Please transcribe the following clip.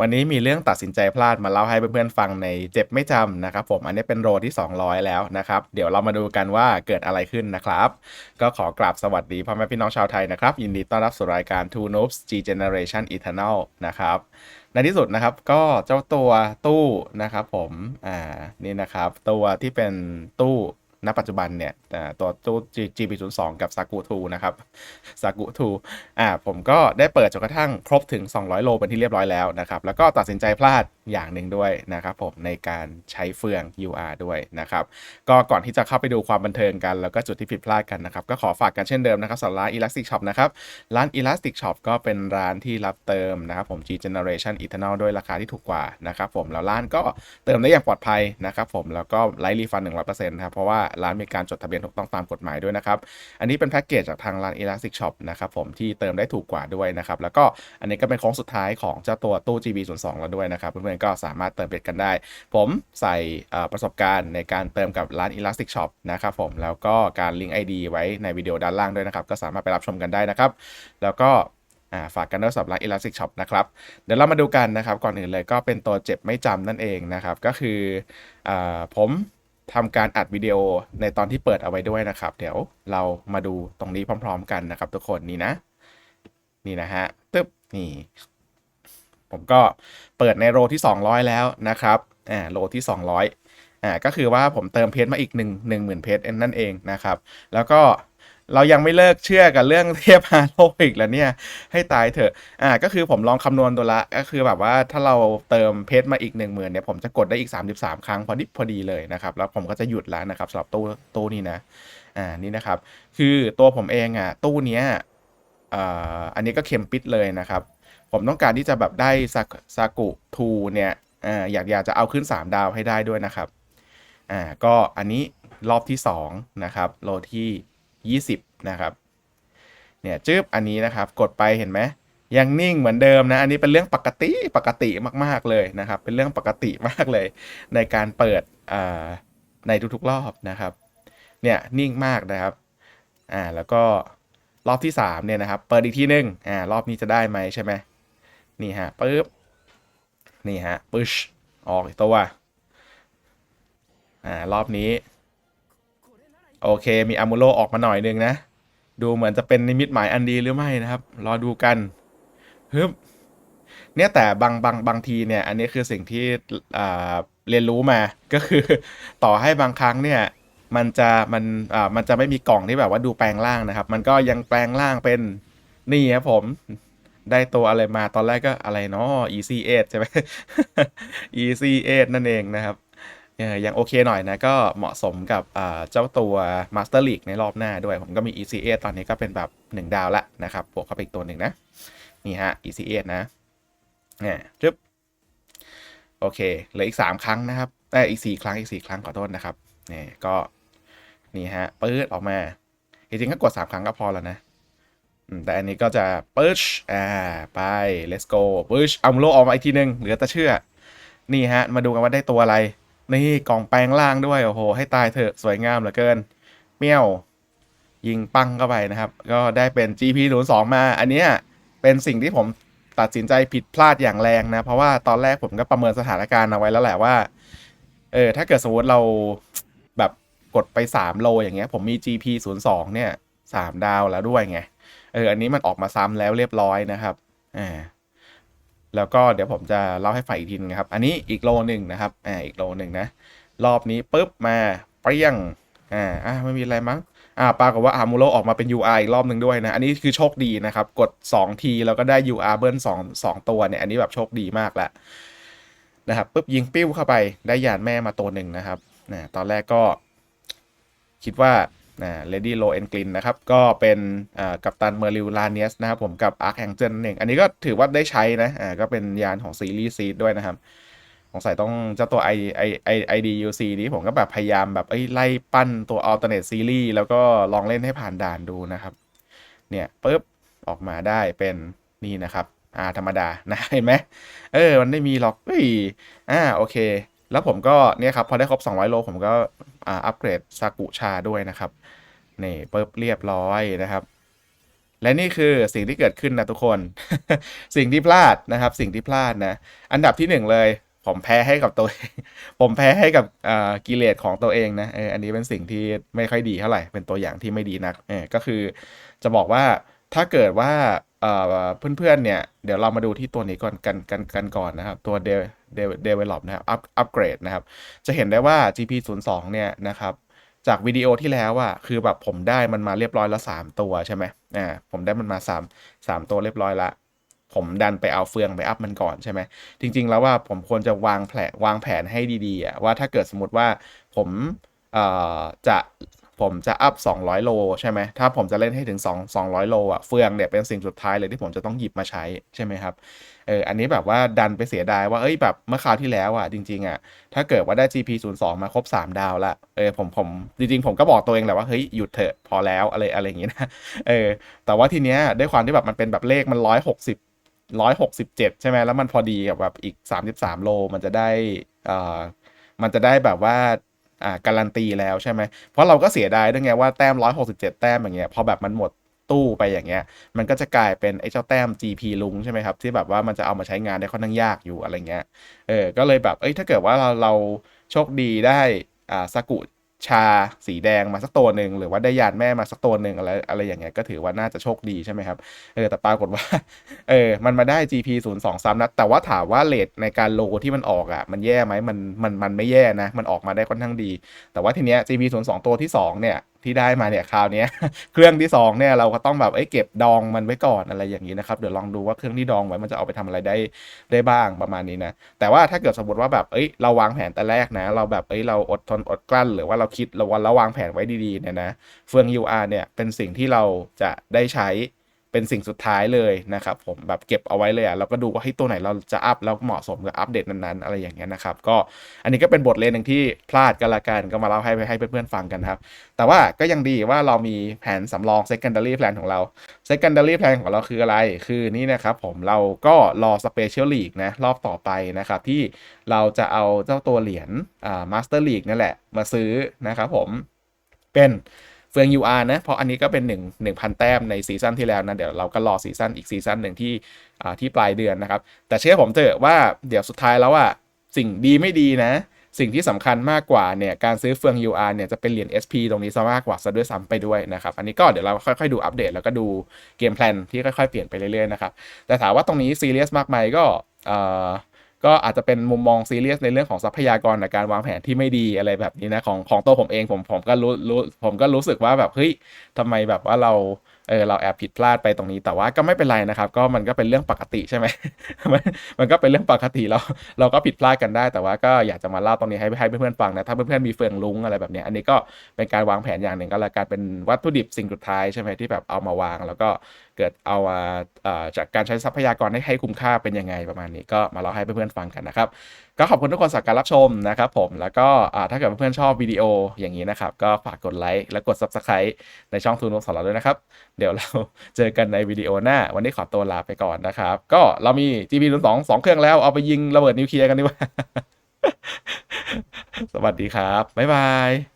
วันนี้มีเรื่องตัดสินใจพลาดมาเล่าให้เพื่อนๆฟังในเจ็บไม่จำนะครับผมอันนี้เป็นโรที่ 200 แล้วนะครับ เดี๋ยวเรามาดูกันว่าเกิดอะไรขึ้นนะครับ ก็ขอกราบสวัสดีพ่อแม่พี่น้องชาวไทยนะครับ ยินดีต้อนรับสู่รายการ Two Noobs G Generation Eternal นะครับในที่สุดนะครับก็เจ้าตัวตู้นะครับผมอ่านี่นะครับ ตัวที่เป็นตู้ ณปัจจุบันเนี่ยตัวตู้ GB02 กับ Saku 2นะครับ Saku 2อ่าผมก็ได้เปิดจนกระทั่งครบถึง 200 โลเป็นที่เรียบร้อยแล้วนะครับ แล้วก็ตัดสินใจพลาดอย่างหนึ่งด้วยนะครับผมในการใช้เฟือง UR ด้วยนะครับ ก็ก่อนที่จะเข้าไปดูความบันเทิงกัน แล้วก็จุดที่ผิดพลาดกันนะครับ ก็ขอฝากกันเช่นเดิมนะครับสำหรับร้าน Elastic Shop นะครับ ร้าน Elastic Shop ก็เป็นร้านที่รับเติมนะครับผม G Generation Eternal ด้วยราคาที่ถูกกว่านะครับผมแล้วร้านก็เติมได้อย่างปลอดภัยนะครับผมแล้วก็ไลฟ์รีฟัน100%นะครับเพราะว่าร้านมีการจดทะเบียนถูกต้องตามกฎหมายด้วยนะครับ อันนี้เป็นแพ็กเกจจากทางร้าน Elastic Shop นะครับผมที่เติมได้ถูกกว่าด้วยนะครับ แล้วก็อันนี้ก็เป็นโค้งสุดท้ายของเจ้าตัวตู้ GB02 แล้วด้วยนะครับ เพื่อนๆก็สามารถเติมเพชรกันได้ ผมใส่ประสบการณ์ในการเติมกับร้าน Elastic Shop นะครับผมแล้วก็การลิงก์ ID ไว้ในวิดีโอด้านล่างด้วยนะครับ ก็สามารถไปรับชมกันได้นะครับ แล้วก็าฝากกันด้วยสำหรับร้าน Elastic Shop นะครับ เดี๋ยวเรามาดูกันนะครับ ก่อนอื่นเลยก็เป็นตัวเจ็บไม่จำนั่นเองนะครับ ก็คืออผม ทำการอัดวิดีโอในตอนที่เปิดเอาไว้ด้วยนะครับ เดี๋ยวเรามาดูตรงนี้พร้อม ๆ กันนะครับ ทุกคนนี่นะ นี่นะฮะตึ๊บนี่ ผมก็เปิดในโรที่ 200 แล้วนะครับอ่าโรที่ 200อ่าก็คือว่าผมเติมเพจมาอีก 1 1 0,000เพจนั่นเองนะครับ แล้วก็ เรายังไม่เลิกเชื่อกับเรื่องเทียบฮาโลอีกแล้วเนี่ย ให้ตายเถอะ อ่า ก็คือผมลองคำนวณตัวละ ก็คือแบบว่าถ้าเราเติมเพชรมาอีก 1 0,000เนี่ย ผมจะกดได้อีก 33 ครั้งพอดิบพอดีเลยนะครับ แล้วผมก็จะหยุดแล้วนะครับสำหรับตู้ตู้นี้นะ อ่า นี่นะครับ คือตัวผมเองอะ ตู้เนี้ยอ่าอันนี้ก็เข็มปิดเลยนะครับ ผมต้องการที่จะแบบได้ซาซากุทูเนี่ย อ่า อยากอยากจะเอาขึ้น 3 ดาวให้ได้ด้วยนะครับ อ่า ก็อันนี้รอบที่2นะครับ โลที่ 20 นะครับ เนี่ยจึ๊บอันนี้นะครับ กดไปเห็นไหมยังนิ่งเหมือนเดิมนะ อันนี้เป็นเรื่องปกติปกติมากๆเลยนะครับ เป็นเรื่องปกติมากเลย ในการเปิดในทุกๆรอบนะครับ เนี่ยนิ่งมากนะครับ อ่าแล้วก็รอบที่3เนี่ยนะครับ เปิดอีกทีนึงอ่ารอบนี้จะได้ไหมใช่ไหมนี่ฮะปึ๊บนี่ฮะปึ๊ชออกตัวอ่ารอบนี้ โอเค มีอามูโลออกมาหน่อยนึงนะ ดูเหมือนจะเป็นนิมิตหมายอันดีหรือไม่นะครับ รอดูกันฮึบเนี่ยแต่บางบางบางทีเนี่ย อันนี้คือสิ่งที่เรียนรู้มาก็คือ ต่อให้บางครั้งเนี่ย มันจะมันอ่ามันจะไม่มีกล่องที่แบบว่าดูแปลงร่างนะครับ มันก็ยังแปลงร่างเป็นนี่ครับผมได้ตัวอะไรมาตอนแรกก็อะไรเนาะ EC8 ใช่ไหม EC8 นั่นเองนะครับ เอ่อยังโอเคหน่อยนะ ก็เหมาะสมกับเจ้าตัว Master League ในรอบหน้าด้วย ผมก็มี EC8 ตอนนี้ก็เป็นแบบ 1 ดาวละนะครับบวกเข้าไปอีกตัวหนึ่งนะ นี่ฮะ EC8 นะเนี่ยจึ๊บโอเคเหลืออีก 3 ครั้งนะครับแต่อีก 4 ครั้งอีก 4 ครั้งขอโทษนะครับนี่ก็นี่ฮะปื๊ดออกมาจริงๆก็กด 3 ครั้งก็พอแล้วนะแต่อันนี้ก็จะปึ๊ชอ่าไป let's go ปึ๊ชเอาโลออกมาอีกทีนึงเหลือแต่เชื่อ นี่ฮะ มาดูกันว่าได้ตัวอะไร นี่กล่องแปลงร่างด้วย โอ้โห ให้ตายเถอะสวยงามเหลือเกิน เมี่ยว ยิงปังเข้าไปนะครับ ก็ได้เป็น GP 0 2มา อันเนี้ยเป็นสิ่งที่ผมตัดสินใจผิดพลาดอย่างแรงนะ เพราะว่าตอนแรกผมก็ประเมินสถานการณ์เอาไว้แล้วแหละว่า เออ ถ้าเกิดสมมติเราแบบกดไป 3 โลอย่างเงี้ย ผมมี GP 0 2เนี่ย3ดาวแล้วด้วยไง เออ อันนี้มันออกมาซ้ำแล้วเรียบร้อยนะครับ อ่า แล้วก็เดี๋ยวผมจะเล่าให้ฟังอีกทีนึงนะครับ อันนี้อีกโลหนึ่งนะครับ อ่า อีกโลหนึ่งนะ รอบนี้ปุ๊บมาเปรี้ยง อ่า อ่าไม่มีอะไรมั้ง อ่า ปรากฏว่าอามูโลออกมาเป็น UR อีกรอบหนึ่งด้วยนะ อันนี้คือโชคดีนะครับ กด2ทีแล้วก็ได้ UR เบิ้ล2 2 ตัวเนี่ย อันนี้แบบโชคดีมากแล้วนะครับปุ๊บยิงปิ้วเข้าไปได้ยานแม่มาตัวหนึ่งนะครับนะตอนแรกก็คิดว่า นะเลดี้โลเอนกลินนะครับ ก็เป็นกัปตันเมอริลลาเนียสนะครับผมกับอาร์คแองเจิลนั่นเองอันนี้ก็ถือว่าได้ใช้นะอ่าก็เป็นยานของซีรีส์ซีดด้วยนะครับสงสัยต้องเจ้าตัว i i i i d u c นี้ผมก็แบบพยายามแบบเอ้ยไล่ปั้นตัว alternate series แล้วก็ลองเล่นให้ผ่านด่านดูนะครับ เนี่ยปุ๊บ ออกมาได้เป็นนี่นะครับ อ่า ธรรมดานะเห็นไหมเออ มันไม่มีหรอกเฮ้ยอ่า โอเค แล้วผมก็เนี่ยครับพอได้ครบ 200 โล ผมก็อ่าอัปเกรดซากุชาด้วยนะครับนี่ปุ๊บเรียบร้อยนะครับ และนี่คือสิ่งที่เกิดขึ้นนะทุกคน สิ่งที่พลาดนะครับ สิ่งที่พลาดนะ อันดับที่หนึ่งเลย ผมแพ้ให้กับตัวเองผมแพ้ให้กับอ่ากิเลสของตัวเองนะเอออันนี้เป็นสิ่งที่ไม่ค่อยดีเท่าไหร่เป็นตัวอย่างที่ไม่ดีนักเออก็คือจะบอกว่าถ้าเกิดว่าเอ่อเพื่อนๆเนี่ย เดี๋ยวเรามาดูที่ตัวนี้ก่อนกันกันกันก่อนนะครับ ตัว de de develop นะครับ up upgrade นะครับ จะเห็นได้ว่า GP 0 2เนี่ยนะครับจากวิดีโอที่แล้วอะคือแบบผมได้มันมาเรียบร้อยละ3ตัวใช่ไหมอ่าผมได้มันมา 3 3 ตัวเรียบร้อยละ ผมดันไปเอาเฟืองไปอัพมันก่อนใช่ไหมจริง ๆ แล้วว่าผมควรจะวางแผนวางแผนให้ดีๆอะว่าถ้าเกิดสมมติว่าผมเอ่อจะ ผมจะอัพ 200 โล ใช่ไหม ถ้าผมจะเล่นให้ถึง 2 200 โลอะเฟืองเนี่ยเป็นสิ่งสุดท้ายเลยที่ผมจะต้องหยิบมาใช้ใช่ไหมครับ เออ อันนี้แบบว่าดันไปเสียดายว่า เอ้ยแบบเมื่อคราวที่แล้วอะจริง ๆอะถ้าเกิดว่าได้ GP 0 2มาครบ 3 ดาวละ เออผมผมจริงๆ ผมก็บอกตัวเองแหละว่าเฮ้ยหยุดเถอะพอแล้วอะไรอะไรอย่างงี้นะ เออ แต่ว่าทีเนี้ยด้วยความที่แบบมันเป็นแบบเลขมัน 160 167 ใช่ไหมแล้วมันพอดีกับแบบอีก 33 โลมันจะได้อ่อมันจะได้แบบว่า อ่าการันตีแล้วใช่ไหมเพราะเราก็เสียดายด้วยไงว่าแต้ม 167 แต้มอย่างเงี้ยพอแบบมันหมดตู้ไปอย่างเงี้ย มันก็จะกลายเป็นไอ้เจ้าแต้ม GP ลุงใช่ไหมครับ ที่แบบว่ามันจะเอามาใช้งานได้ค่อนข้างยากอยู่อะไรเงี้ยเออก็เลยแบบเอ้ยถ้าเกิดว่าเราเราโชคดีได้อ่าสกุ ชาสีแดงมาสักตัวหนึ่งหรือว่าได้ยานแม่มาสักตัวหนึ่งอะไรอะไรอย่างเงี้ยก็ถือว่าน่าจะโชคดีใช่ไหมครับเออแต่ปรากฏว่าเออมันมาได้ GP 0 2ซ้ำนะแต่ว่าถามว่าเลทในการโลที่มันออกอะมันแย่ไหมมันมันมันไม่แย่นะ มันออกมาได้ค่อนข้างดี แต่ว่าทีเนี้ย GP 0 2ตัวที่2เนี่ยที่ได้มาเนี่ยคราวนี้เครื่องที่2เนี่ยเราก็ต้องแบบเอ้ยเก็บดองมันไว้ก่อนอะไรอย่างนี้นะครับเดี๋ยวลองดูว่าเครื่องที่ดองไว้มันจะเอาไปทำอะไรได้ได้บ้างประมาณนี้นะแต่ว่าถ้าเกิดสมมติว่าแบบเอ้ยเราวางแผนแต่แรกนะ เราแบบเอ้ยเราอดทนอดกลั้น หรือว่าเราคิดเราวันเราวางแผนไว้ดีๆเนี่ยนะเฟือง UR เนี่ยเป็นสิ่งที่เราจะได้ใช้ เป็นสิ่งสุดท้ายเลยนะครับผมแบบเก็บเอาไว้เลยอะเราก็ดูว่าให้ตัวไหนเราจะอัพแล้วเหมาะสมกับอัปเดตนั้นๆ อะไรอย่างเงี้ยนะครับ ก็อันนี้ก็เป็นบทเรียนหนึ่งที่พลาดกันละกันก็มาเล่าให้ให้เพื่อนๆฟังกันครับ แต่ว่าก็ยังดีว่าเรามีแผนสำรอง secondary plan ของเรา secondary plan ของเราคืออะไรคือนี่นะครับผมเราก็รอ special league นะรอบต่อไปนะครับที่เราจะเอาเจ้าตัวเหรียญอ่า master league นั่นแหละมาซื้อนะครับผมเป็น ฟือง UR นะ เพราะอันนี้ก็เป็น1 1,000 แต้มในซีซั่นที่แล้วนะ เดี๋ยวเราก็รอซีซั่นอีกซีซั่นหนึ่งที่ที่ปลายเดือนนะครับ แต่เชื่อผมเถอะว่าเดี๋ยวสุดท้ายแล้วอะสิ่งดีไม่ดีนะ สิ่งที่สำคัญมากกว่าเนี่ยการซื้อเฟือง UR เนี่ยจะเป็นเหรียญ SP ตรงนี้ซะมากกว่าซะด้วยซ้ำไปด้วยนะครับ อันนี้ก็เดี๋ยวเราค่อยๆดูอัปเดตแล้วก็ดูเกมแพลนที่ค่อยๆเปลี่ยนไปเรื่อยๆนะครับแต่ถามว่าตรงนี้ซีเรียสมากไหมก็เอ่อ ก็อาจจะเป็นมุมมองซีเรียสในเรื่องของทรัพยากรในการวางแผนที่ไม่ดีอะไรแบบนี้นะของของตัวผมเองผมผมก็รู้รู้ผมก็รู้สึกว่าแบบเฮ้ยทำไมแบบว่าเรา เออเราแอบผิดพลาดไปตรงนี้แต่ว่าก็ไม่เป็นไรนะครับ ก็มันก็เป็นเรื่องปกติใช่ไหมมันมันก็เป็นเรื่องปกติเราเราก็ผิดพลาดกันได้ แต่ว่าก็อยากจะมาเล่าตรงนี้ให้ให้เพื่อนๆฟังนะถ้าเพื่อนๆมีเฟืองลุงอะไรแบบเนี้ยอันนี้ก็เป็นการวางแผนอย่างหนึ่งก็แล้วกันเป็นวัตถุดิบสิ่งสุดท้ายใช่ไหมที่แบบเอามาวาง แล้วก็เกิดเอามาจากการใช้ทรัพยากรให้ให้คุ้มค่าเป็นยังไงประมาณนี้ก็มาเล่าให้เพื่อนๆฟังกันนะครับ ก็ขอบคุณทุกคนสำหรับการรับชมนะครับผมแล้วก็ถ้าเกิดเพื่อนๆชอบวิดีโออย่างนี้นะครับ ก็ฝากกดไลค์และกด Subscribe ในช่องทูนของเราด้วยนะครับ เดี๋ยวเราเจอกันในวิดีโอหน้า วันนี้ขอตัวลาไปก่อนนะครับ ก็เรามี GP 0 2 2เครื่องแล้วเอาไปยิงระเบิดนิวเคลียร์กันดีกว่า สวัสดีครับ บ๊ายบาย